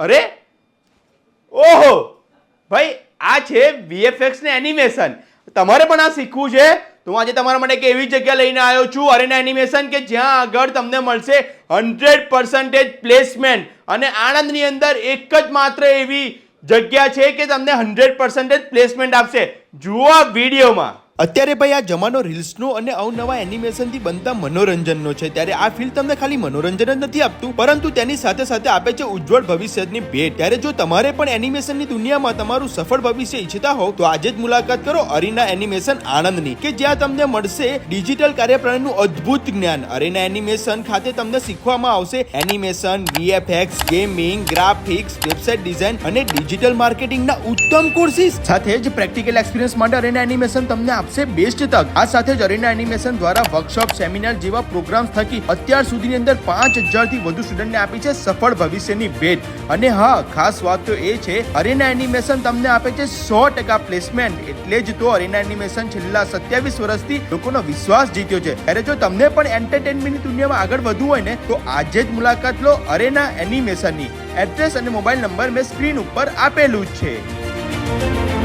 અરે? ઓહો! ભાઈ, આ છે વીએફએક્સ ને એનિમેશન તમારે પણ આ શીખવું છે? તો હું આજે તમારા માટે એક એવી જગ્યા લઈને આવ્યો છું, અરેના એનિમેશન કે જ્યાં આગળ તમને મળશે હંડ્રેડ પર્સન્ટેજ પ્લેસમેન્ટ અને આણંદની અંદર એક જ માત્ર એવી જગ્યા છે કે તમને હંડ્રેડ પર્સન્ટેજ પ્લેસમેન્ટ આપશે. જુઓ વિડીયોમાં. અત્યારે ભાઈ આ જમાનો રીલ્સનો અને અવનવા એનિમેશનથી બનતા મનોરંજનનો છે. ત્યારે આ ફિલ્ડ તમને ખાલી મનોરંજન જ નથી આપતું, પરંતુ તેની સાથે સાથે આપે છે ઉજ્જવળ ભવિષ્યની ભેટ. ત્યારે જો તમારે પણ એનિમેશનની દુનિયામાં તમારું સફળ ભવિષ્ય ઈચ્છતા હો તો આજે જ મુલાકાત કરો અરીના એનિમેશન આણંદની, કે જ્યાં તમને મળશે ડિજિટલ કાર્યપ્રણાલીનું અદ્ભુત જ્ઞાન. અરીના એનિમેશન ખાતે તમને શીખવામાં આવશે animation VFX gaming graphics website design અને ડિજિટલ માર્કેટિંગના ઉત્તમ કોર્સિસ સાથે જ પ્રેક્ટિકલ એક્સપિરિયન્સ માટે અરેના એનિમેશન તમને આપશે બેસ્ટ તક. આ સાથે જ અરેના એનિમેશન દ્વારા વર્કશોપ, સેમિનાર જેવા પ્રોગ્રામ્સ થકી અત્યાર સુધીની અંદર પાંચ હજારથી વધુ સ્ટુડન્ટને આપી છે સફળ ભવિષ્યની ભેટ. અને હા, ખાસ વાત તો એ છે, અરેના એનિમેશન તમને આપે છે સો ટકા પ્લેસમેન્ટ. એટલે જ તો અરેના એનિમેશન છેલ્લા સત્યાવીસ વર્ષથી લોકોનો વિશ્વાસ જીત્યો છે. ત્યારે જો તમને પણ એન્ટરટેનમેન્ટની દુનિયામાં આગળ વધવું હોય ને, તો આજે જ મુલાકાત લો અરેના એનિમેશનની. એડ્રેસ અને મોબાઈલ નંબર મેં સ્ક્રીન ઉપર આપેલું જ છે.